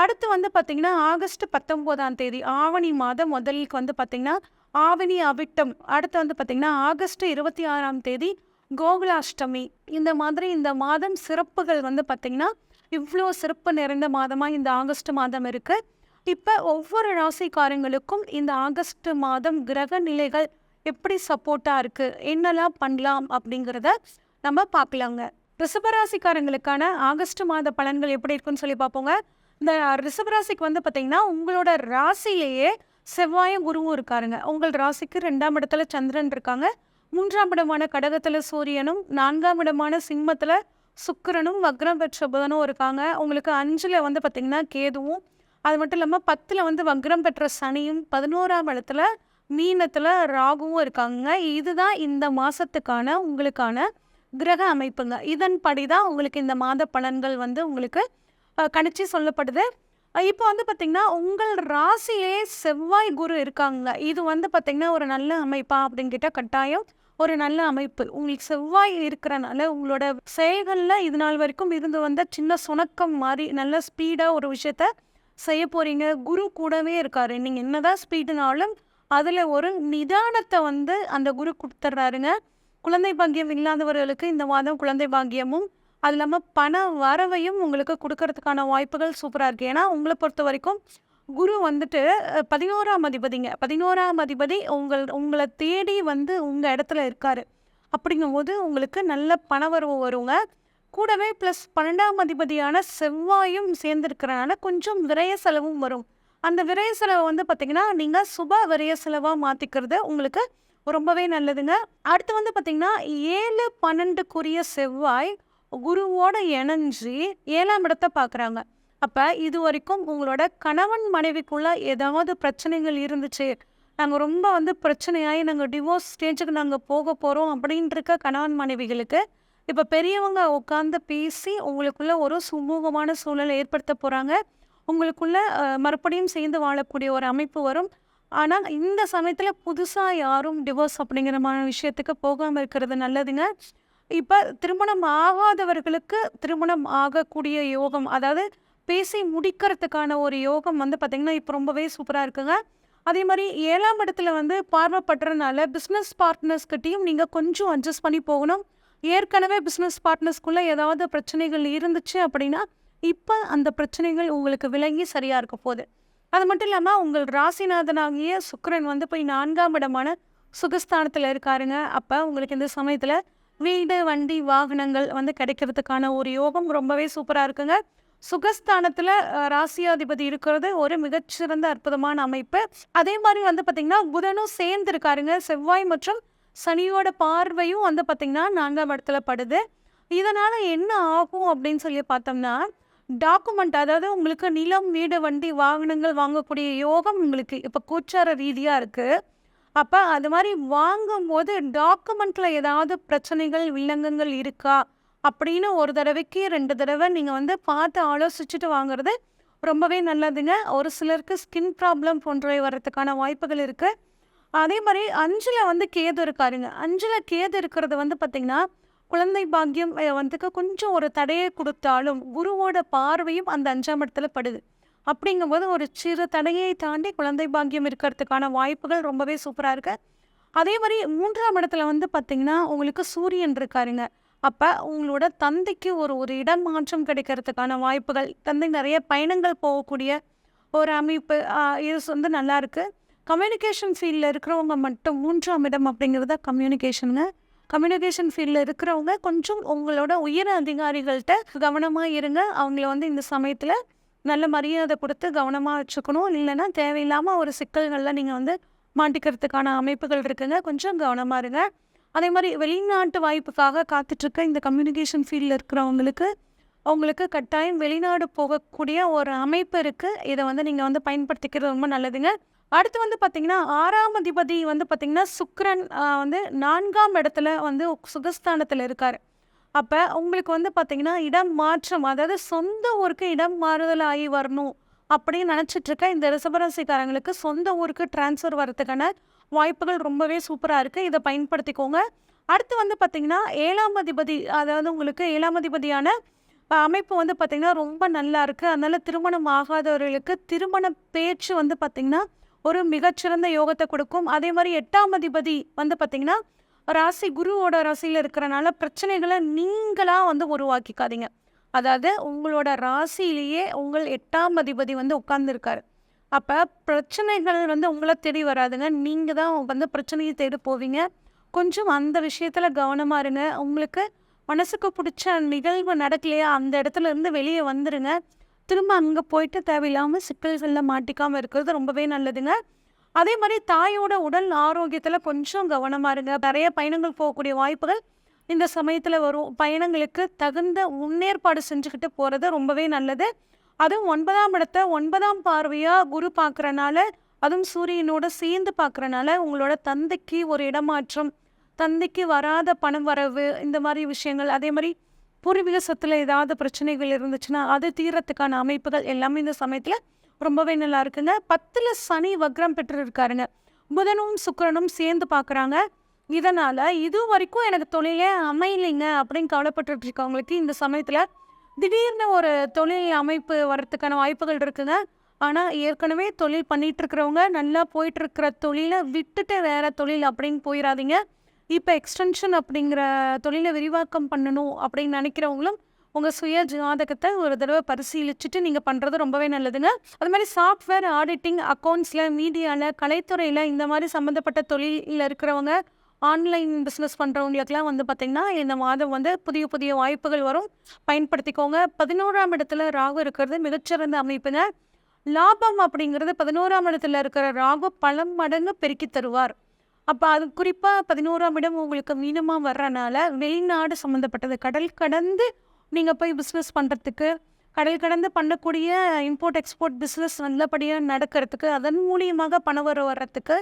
அடுத்து வந்து பார்த்திங்கன்னா ஆகஸ்ட் பத்தொம்போதாம் தேதி ஆவணி மாதம் முதலுக்கு வந்து பார்த்திங்கன்னா ஆவணி அவிட்டம். அடுத்து வந்து பார்த்திங்கன்னா ஆகஸ்ட் இருபத்தி ஆறாம் தேதி கோகுலாஷ்டமி. இந்த மாதிரி இந்த மாதம் சிறப்புகள் வந்து பார்த்திங்கன்னா இவ்வளோ சிறப்பு நிறைந்த மாதமாக இந்த ஆகஸ்ட் மாதம் இருக்குது இப்போ ஒவ்வொரு ராசிக்காரங்களுக்கும் இந்த ஆகஸ்ட் மாதம் கிரக நிலைகள் எப்படி சப்போர்ட்டாக இருக்குது என்னெல்லாம் பண்ணலாம் அப்படிங்கிறத நம்ம பார்க்கலாங்க. ரிஷபராசிக்காரங்களுக்கான ஆகஸ்ட் மாத பலன்கள் எப்படி இருக்குன்னு சொல்லி பார்ப்போங்க. இந்த ரிஷபராசிக்கு வந்து பார்த்தீங்கன்னா உங்களோட ராசியிலேயே செவ்வாயும் குருவும் இருக்காருங்க. உங்கள் ராசிக்கு ரெண்டாம் இடத்துல சந்திரன் இருக்காங்க. மூன்றாம் இடமான கடகத்தில் சூரியனும் நான்காம் இடமான சிம்மத்தில் சுக்கரனும் வக்ரம் பெற்ற புதனும் இருக்காங்க. உங்களுக்கு அஞ்சில் வந்து பார்த்திங்கன்னா கேதுவும் அது மட்டும் இல்லாமல் பத்தில் வந்து வக்ரம் பெற்ற சனியும் பதினோராம் இடத்துல மீனத்தில் ராகுவும் இருக்காங்க. இதுதான் இந்த மாதத்துக்கான உங்களுக்கான கிரக அமைப்புங்க. இதன்படி தான் உங்களுக்கு இந்த மாத பலன்கள் வந்து உங்களுக்கு கணிச்சு சொல்லப்படுது. இப்போ வந்து பார்த்திங்கன்னா உங்கள் ராசியிலே செவ்வாய் குரு இருக்காங்க. இது வந்து பார்த்திங்கன்னா ஒரு நல்ல அமைப்பா அப்படின்னு கேட்டால் கட்டாயம் ஒரு நல்ல அமைப்பு. உங்களுக்கு செவ்வாய் இருக்கிறனால உங்களோட செயல்களில் இது நாள் வரைக்கும் இருந்து வந்த சின்ன சுணக்கம் மாதிரி நல்ல ஸ்பீடாக ஒரு விஷயத்த செய்ய போகிறீங்க குரு கூடவே இருக்காரு. நீங்கள் என்னதான் ஸ்பீடுனாலும் அதில் ஒரு நிதானத்தை வந்து அந்த குரு கொடுத்துட்றாருங்க குழந்தை பாக்கியம் இல்லாதவர்களுக்கு இந்த மாதம் குழந்தை பாக்கியமும் அது இல்லாமல் பண வரவையும் உங்களுக்கு கொடுக்கறதுக்கான வாய்ப்புகள் சூப்பராக இருக்குது ஏன்னா உங்களை பொறுத்த வரைக்கும் குரு வந்துட்டு பதினோராம் அதிபதிங்க. பதினோராம் அதிபதி உங்கள் உங்களை தேடி வந்து உங்கள் இடத்துல இருக்கார். அப்படிங்கும்போது உங்களுக்கு நல்ல பணவரவு வருங்க. கூடவே ப்ளஸ் பன்னெண்டாம் அதிபதியான செவ்வாயும் சேர்ந்துருக்கிறனால கொஞ்சம் விரய செலவும் வரும். அந்த விரய செலவை வந்து பார்த்திங்கன்னா நீங்கள் சுப விரய செலவாக மாற்றிக்கிறது உங்களுக்கு ரொம்பவே நல்லதுங்க. அடுத்து வந்து பார்த்திங்கன்னா ஏழு பன்னெண்டுக்குரிய செவ்வாய் குருவோட இணைஞ்சு ஏழாம் இடத்த பார்க்குறாங்க. அப்போ இது வரைக்கும் உங்களோட கணவன் மனைவிக்குள்ள ஏதாவது பிரச்சனைகள் இருந்துச்சு? நாங்கள் ரொம்ப வந்து பிரச்சனையாகி நாங்கள் டிவோர்ஸ் ஸ்டேஜுக்கு நாங்கள் போக போகிறோம் அப்படின்ட்டுருக்க கணவன் மனைவிகளுக்கு இப்போ பெரியவங்க உட்காந்து பேசி உங்களுக்குள்ள ஒரு சுமூகமான சூழலை ஏற்படுத்த போகிறாங்க உங்களுக்குள்ள மறுபடியும் சேர்ந்து வாழக்கூடிய ஒரு அமைப்பு வரும். ஆனால் இந்த சமயத்தில் புதுசாக யாரும் டிவோர்ஸ் அப்படிங்கிற விஷயத்துக்கு போகாமல் இருக்கிறது நல்லதுங்க. இப்போ திருமணம் ஆகாதவர்களுக்கு திருமணம் ஆகக்கூடிய யோகம் அதாவது பேசி முடிக்கிறதுக்கான ஒரு யோகம் வந்து பார்த்திங்கன்னா இப்போ ரொம்பவே சூப்பராக இருக்குங்க. அதே மாதிரி ஏழாம் இடத்துல வந்து பார்வைப்படுறதுனால பிஸ்னஸ் பார்ட்னர்ஸ்கிட்டையும் நீங்கள் கொஞ்சம் அட்ஜஸ்ட் பண்ணி போகணும். ஏற்கனவே பிஸ்னஸ் பார்ட்னர்ஸ்குள்ளே ஏதாவது பிரச்சனைகள் இருந்துச்சு அப்படின்னா இப்போ அந்த பிரச்சனைகள் உங்களுக்கு விலங்கி சரியாக இருக்க போகுது. அது மட்டும் இல்லாமல் உங்கள் ராசிநாதனாகிய சுக்கரன் வந்து போய் நான்காம் இடமான சுகஸ்தானத்தில் இருக்காருங்க. அப்போ உங்களுக்கு இந்த சமயத்தில் வீடு வண்டி வாகனங்கள் வந்து கிடைக்கிறதுக்கான ஒரு யோகம் ரொம்பவே சூப்பராக இருக்குங்க. சுகஸ்தானத்தில் ராசியாதிபதி இருக்கிறது ஒரு மிகச்சிறந்த அற்புதமான அமைப்பு. அதே மாதிரி வந்து பார்த்திங்கன்னா புதனும் சேர்ந்து இருக்காருங்க செவ்வாய் மற்றும் சனியோட பார்வையும் வந்து பார்த்திங்கன்னா நான்காம் இடத்துல படுது. இதனால் என்ன ஆகும் அப்படின்னு சொல்லி பார்த்தோம்னா டாக்குமெண்ட் அதாவது உங்களுக்கு நிலம் வீடு வண்டி வாகனங்கள் வாங்கக்கூடிய யோகம் உங்களுக்கு இப்போ கூச்சார ரீதியாக இருக்குது அப்போ அது மாதிரி வாங்கும்போது டாக்குமெண்ட்டில் ஏதாவது பிரச்சனைகள் வில்லங்கங்கள் இருக்கா? அப்படின்னு ஒரு தடவைக்கு ரெண்டு தடவை நீங்கள் வந்து பார்த்து ஆலோசிச்சுட்டு வாங்குறது ரொம்பவே நல்லதுங்க. ஒரு சிலருக்கு ஸ்கின் ப்ராப்ளம் போன்றவை வர்றதுக்கான வாய்ப்புகள் இருக்குது அதே மாதிரி அஞ்சில் வந்து கேது இருக்காருங்க. அஞ்சில் கேது இருக்கிறது வந்து பார்த்திங்கன்னா குழந்தை பாக்கியம் வந்துக்கு கொஞ்சம் ஒரு தடையை கொடுத்தாலும் குருவோட பார்வையும் அந்த அஞ்சாம் இடத்துல படுது. அப்படிங்கும்போது ஒரு சிறு தடையை தாண்டி குழந்தை பாக்கியம் இருக்கிறதுக்கான வாய்ப்புகள் ரொம்பவே சூப்பராக இருக்குது அதே மாதிரி மூன்றாம் இடத்துல வந்து பார்த்திங்கன்னா உங்களுக்கு சூரியன் இருக்காருங்க. அப்போ உங்களோட தந்தைக்கு ஒரு ஒரு இடம் மாற்றம் கிடைக்கிறதுக்கான வாய்ப்புகள் தந்தை நிறைய பயணங்கள் போகக்கூடிய ஒரு அமைப்பு இது வந்து நல்லாயிருக்கு கம்யூனிகேஷன் ஃபீல்டில் இருக்கிறவங்க மட்டும் மூன்றாம் இடம் அப்படிங்கிறத கம்யூனிகேஷனுங்க கம்யூனிகேஷன் ஃபீல்டில் இருக்கிறவங்க கொஞ்சம் உங்களோட உயர் அதிகாரிகள்கிட்ட கவனமாக இருங்க. அவங்கள வந்து இந்த சமயத்தில் நல்ல மரியாதை கொடுத்து கவனமாக வச்சுக்கணும். இல்லைன்னா தேவையில்லாமல் ஒரு சிக்கல்களில் நீங்கள் வந்து மாட்டிக்கிறதுக்கான அமைப்புகள் இருக்குங்க. கொஞ்சம் கவனமாக இருங்க. அதே மாதிரி வெளிநாட்டு வாய்ப்புக்காக காத்துட்ருக்க இந்த கம்யூனிகேஷன் ஃபீல்டில் இருக்கிறவங்களுக்கு அவங்களுக்கு கட்டாயம் வெளிநாடு போகக்கூடிய ஒரு அமைப்பு இருக்குது இதை வந்து நீங்கள் வந்து பயன்படுத்திக்கிறது ரொம்ப நல்லதுங்க. அடுத்து வந்து பார்த்திங்கன்னா ஆறாம் அதிபதி வந்து பார்த்திங்கன்னா சுக்ரன் வந்து நான்காம் இடத்துல வந்து சுகஸ்தானத்தில் இருக்கார். அப்போ உங்களுக்கு வந்து பார்த்தீங்கன்னா இடம் மாற்றம் அதாவது சொந்த ஊருக்கு இடம் மாறுதல் ஆகி வரணும் அப்படின்னு நினச்சிட்ருக்கேன் இந்த ரிசபராசிக்காரங்களுக்கு சொந்த ஊருக்கு டிரான்ஸ்ஃபர் வரதுக்கான வாய்ப்புகள் ரொம்பவே சூப்பராக இருக்குது இதை பயன்படுத்திக்கோங்க. அடுத்து வந்து பார்த்திங்கன்னா ஏழாம் அதிபதி அதாவது உங்களுக்கு ஏழாம் அதிபதியான அமைப்பு வந்து பார்த்திங்கன்னா ரொம்ப நல்லா இருக்குது அதனால திருமணம் ஆகாதவர்களுக்கு திருமண பேச்சு வந்து பார்த்திங்கன்னா ஒரு மிகச்சிறந்த யோகத்தை கொடுக்கும். அதே மாதிரி எட்டாம் அதிபதி வந்து பார்த்திங்கன்னா ராசி குருவோட ராசியில் இருக்கிறனால பிரச்சனைகளை நீங்களாக வந்து உருவாக்கிக்காதீங்க. அதாவது உங்களோட ராசியிலேயே உங்கள் எட்டாம் அதிபதி வந்து உட்கார்ந்துருக்காரு. அப்போ பிரச்சனைகள் வந்து உங்களை தேடி வராதுங்க. நீங்கள் தான் வந்து பிரச்சனையை தேடி போவீங்க. கொஞ்சம் அந்த விஷயத்தில் கவனமாக இருங்க. உங்களுக்கு மனசுக்கு பிடிச்ச நிகழ்வு நடக்கலையா? அந்த இடத்துல இருந்து வெளியே வந்துடுங்க திரும்ப அங்கே போயிட்டு தேவையில்லாமல் சிக்கல்களில் மாட்டிக்காமல் இருக்கிறது ரொம்பவே நல்லதுங்க. அதே மாதிரி தாயோட உடல் ஆரோக்கியத்தில் கொஞ்சம் கவனமாக இருங்க. நிறைய பயணங்கள் போகக்கூடிய வாய்ப்புகள் இந்த சமயத்தில் வரும். பயணங்களுக்கு தகுந்த முன்னேற்பாடு செஞ்சுக்கிட்டு போகிறது ரொம்பவே நல்லது. அதுவும் ஒன்பதாம் இடத்த ஒன்பதாம் பார்வையாக குரு பார்க்குறனால அதுவும் சூரியனோட சேர்ந்து பார்க்குறனால உங்களோட தந்தைக்கு ஒரு இடமாற்றம் தந்தைக்கு வராத பணம் வரவு இந்த மாதிரி விஷயங்கள் அதே மாதிரி பூர்வீக சொத்துல ஏதாவது பிரச்சனைகள் இருந்துச்சுன்னா அது தீரத்துக்கான அமைப்புகள் எல்லாமே இந்த சமயத்தில் ரொம்பவே நல்லா இருக்குங்க. பத்தில் சனி வக்ரம் பெற்று இருக்காருங்க புதனும் சுக்கரனும் சேர்ந்து பார்க்குறாங்க. இதனால் இது வரைக்கும் எனக்கு தொழிலே அமையலைங்க அப்படின்னு கவலைப்பட்டு இருக்கவங்களுக்கு இந்த சமயத்தில் திடீர்னு ஒரு தொழில் அமைப்பு வர்றதுக்கான வாய்ப்புகள் இருக்குங்க. ஆனால் ஏற்கனவே தொழில் பண்ணிட்டு இருக்கிறவங்க நல்லா போயிட்டுருக்கிற தொழிலை விட்டுட்டு வேறு தொழில் அப்படின்னு போயிடாதீங்க இப்போ எக்ஸ்டென்ஷன் அப்படிங்கிற தொழிலை விரிவாக்கம் பண்ணணும் அப்படின்னு நினைக்கிறவங்களும் உங்கள் சுய ஜாதகத்தை ஒரு தடவை பரிசீலிச்சுட்டு நீங்கள் பண்ணுறது ரொம்பவே நல்லதுங்க. அது மாதிரி சாஃப்ட்வேர் ஆடிட்டிங் அக்கௌண்ட்ஸில் மீடியாவில் கலைத்துறையில் இந்த மாதிரி சம்மந்தப்பட்ட தொழிலில் இருக்கிறவங்க ஆன்லைன் பிஸ்னஸ் பண்ணுறவங்களுக்குலாம் வந்து பார்த்திங்கன்னா இந்த மாதம் வந்து புதிய புதிய வாய்ப்புகள் வரும். பயன்படுத்திக்கோங்க. பதினோராம் இடத்துல ராகு இருக்கிறது மிகச்சிறந்த அமைப்புங்க. லாபம் அப்படிங்கிறது பதினோராம் இடத்துல இருக்கிற ராகு பல மடங்கு பெருக்கி தருவார். அப்போ அது குறிப்பாக பதினோராம் இடம் உங்களுக்கு மீனமாக வர்றனால வெளிநாடு சம்மந்தப்பட்டது கடல் கடந்து நீங்கள் போய் பிஸ்னஸ் பண்ணுறதுக்கு கடல் கடந்து பண்ணக்கூடிய இம்போர்ட் எக்ஸ்போர்ட் பிஸ்னஸ் நல்லபடியாக நடக்கிறதுக்கு அதன் மூலியமாக பணம் வர வர்றதுக்கு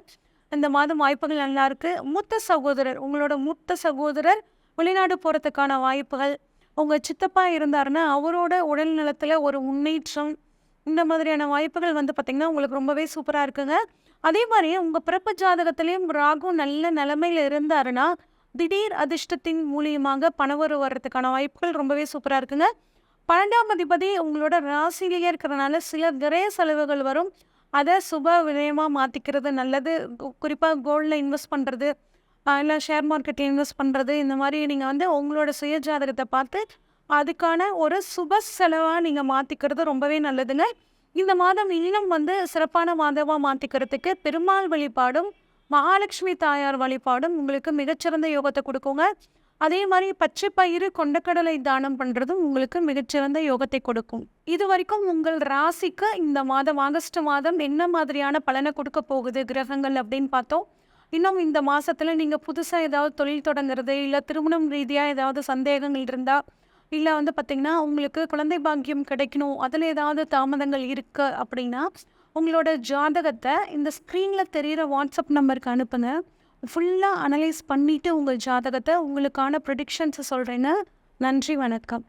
இந்த மாதம் வாய்ப்புகள் நல்லா இருக்குது மூத்த சகோதரர் உங்களோட மூத்த சகோதரர் வெளிநாடு போகிறதுக்கான வாய்ப்புகள் உங்கள் சித்தப்பா இருந்தாருன்னா அவரோட உடல் நலத்தில் ஒரு முன்னேற்றம் இந்த மாதிரியான வாய்ப்புகள் வந்து பார்த்திங்கன்னா உங்களுக்கு ரொம்பவே சூப்பராக இருக்குங்க. அதே மாதிரி உங்கள் பிறப்பு ஜாதகத்துலேயும் ராகு நல்ல நிலமையில் இருந்தாருன்னா திடீர் அதிர்ஷ்டத்தின் மூலியமாக பணவரு வர்றதுக்கான வாய்ப்புகள் ரொம்பவே சூப்பராக இருக்குங்க. பன்னெண்டாம் அதிபதி உங்களோட ராசிலேயே இருக்கிறனால சில கிரே செலவுகள் வரும். அதை சுப விரயமாக மாற்றிக்கிறது நல்லது. குறிப்பாக கோல்டில் இன்வெஸ்ட் பண்ணுறது இல்லை ஷேர் மார்க்கெட்டில் இன்வெஸ்ட் பண்ணுறது இந்த மாதிரி நீங்கள் வந்து உங்களோட சுய ஜாதகத்தை பார்த்து அதுக்கான ஒரு சுப செலவாக நீங்கள் மாற்றிக்கிறது ரொம்பவே நல்லதுங்க. இந்த மாதம் இன்னும் வந்து சிறப்பான மாதமாக மாற்றிக்கிறதுக்கு பெருமாள் வழிபாடும் மகாலட்சுமி தாயார் வழிபாடும் உங்களுக்கு மிகச்சிறந்த யோகத்தை கொடுக்குங்க. அதே மாதிரி பச்சை பயிறு கொண்டக்கடலை தானம் பண்ணுறதும் உங்களுக்கு மிகச்சிறந்த யோகத்தை கொடுக்கும். இது வரைக்கும் உங்கள் ராசிக்கு இந்த மாதம் ஆகஸ்ட் மாதம் என்ன மாதிரியான பலனை கொடுக்க போகுது கிரகங்கள் அப்படின்னு பார்த்தோம். இன்னும் இந்த மாதத்தில் நீங்கள் புதுசாக ஏதாவது தொழில் தொடங்குறது இல்லை திருமணம் ரீதியாக ஏதாவது சந்தேகங்கள் இருந்தால் இல்லை வந்து பார்த்திங்கன்னா உங்களுக்கு குழந்தை பாக்கியம் கிடைக்கணும் அதில் ஏதாவது தாமதங்கள் இருக்குது அப்படின்னா உங்களோட ஜாதகத்தை இந்த ஸ்க்ரீனில் தெரிகிற வாட்ஸ்அப் நம்பருக்கு அனுப்புங்க. ஃபுல்லாக அனலைஸ் பண்ணிவிட்டு உங்கள் ஜாதகத்தை உங்களுக்கான ப்ரொடிக்ஷன்ஸை சொல்கிறேன்னு நன்றி வணக்கம்.